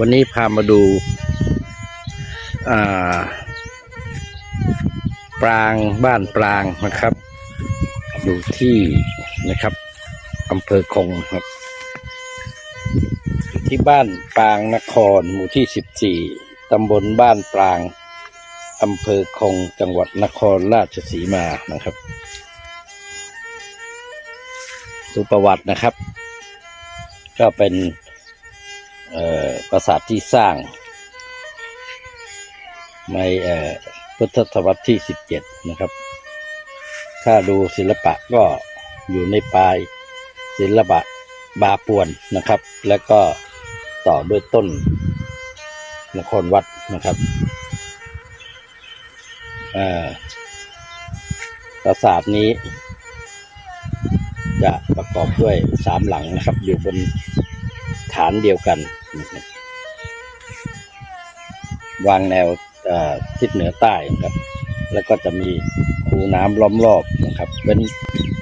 วันนี้พามาดูาปรางบ้านปรางนะครับอยู่ที่นะครับอำเภอคงครับ ที่บ้านปรางนครหมู่ที่สิบสี่ตำบลบ้านปรางอำเภอคงจังหวัดนครราชสีมานะครับดูประวัตินะครับ ก็เป็น ปราสาทที่สร้าง ในพุทธศตวรรษที่สิบเจ็ดนะครับ ถ้าดูศิลปะก็อยู่ในปลายศิลปะบาปวนนะครับ แล้วก็ต่อด้วยต้นนครวัดนะครับปราสาทนี้ จะประกอบด้วยสามหลังนะครับ อยู่บนฐานเดียวกัน นะครับวางแนวทิศเหนือใต้นะครับ แล้วก็จะมีคูน้ำล้อมรอบนะครับเป็น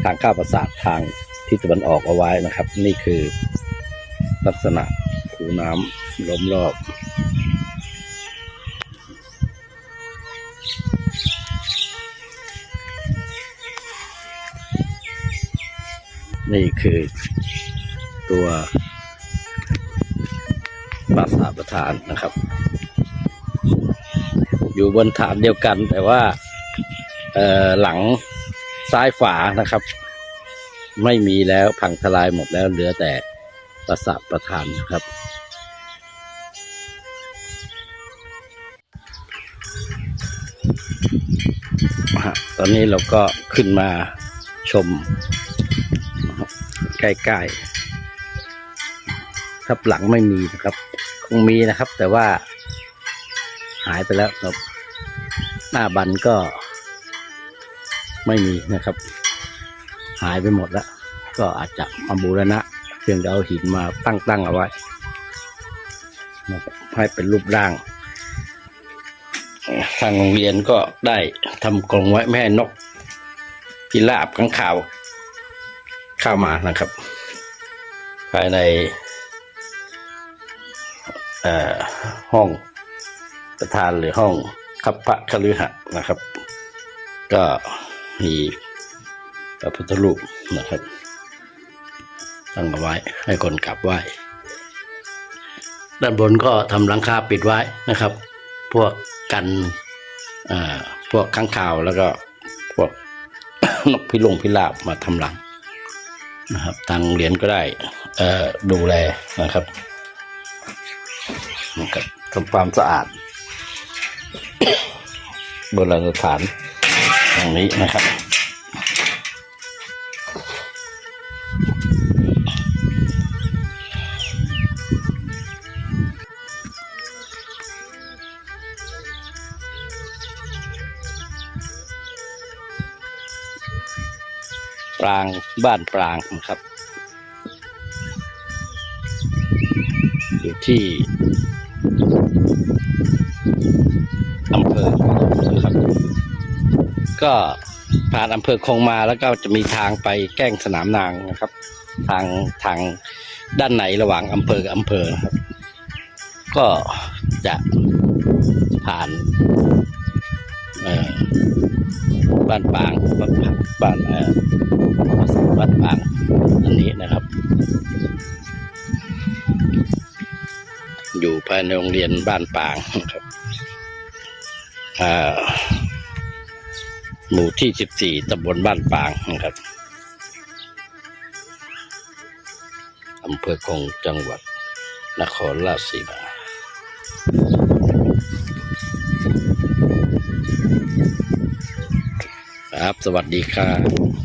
ทางข้าวปราสาททางทิศตะวันออกเอาไว้นะครับ นี่คือลักษณะคูน้ำล้อมรอบนี่คือตัว ปราสาทประธานนะครับ อยู่บนฐานเดียวกันแต่ว่าหลังซ้ายฝานะครับ ไม่มีแล้วพังทลายหมดแล้วเหลือแต่ปราสาทประธานนะครับตอนนี้เราก็ขึ้นมาชมใกล้ๆครับหลังไม่มีนะครับ งมีนะครับ แต่ว่าหายไปแล้วครับ หน้าบันก็ไม่มีนะครับ หายไปหมดแล้ว ก็อาจจะมาบูรณะเพียงเอาหินมาตั้งตั้งๆเอาไว้ให้เป็นรูปร่าง ทางโรงเรียนก็ได้ทำกรงไว้ไม่ให้นกพิราบข้างข่าว เข้ามานะครับ ภายใน ห้องประธานหรือห้องคับพระคฤหะนะครับ ก็มีพระพุทธรูปนะครับตั้งเอาไว้ให้คนกราบไหว้ ด้านบนก็ทำหลังคาปิดไว้นะครับ พวกกันเอ่อพวกข้างข่าวแล้วก็พวกนกพิลงพิราบมาทำรังนะครับทางโรงเรียนก็ได้อ่อดูแลนะครับ นะครับทำความสะอาดโบราณสถานตรงนี้นะครับปรางบ้านปรางนะครับ อยู่ที่อำเภอนะครับ ก็ผ่านอำเภอคงมาแล้วก็จะมีทางไปแก้งสนามนางนะครับ ทางทางด้านไหนระหว่างอำเภอกับอำเภอนะครับ ก็จะผ่านบ้านปางบ้านบ้านวัดปางอันนี้นะครับ อยู่ภายในโรงเรียนบ้านปางครับหมู่ที่สิบสี่ตำบลบ้านปางนะครับอำเภอคงจังหวัด นครราชสีมาครับ สวัสดีครับ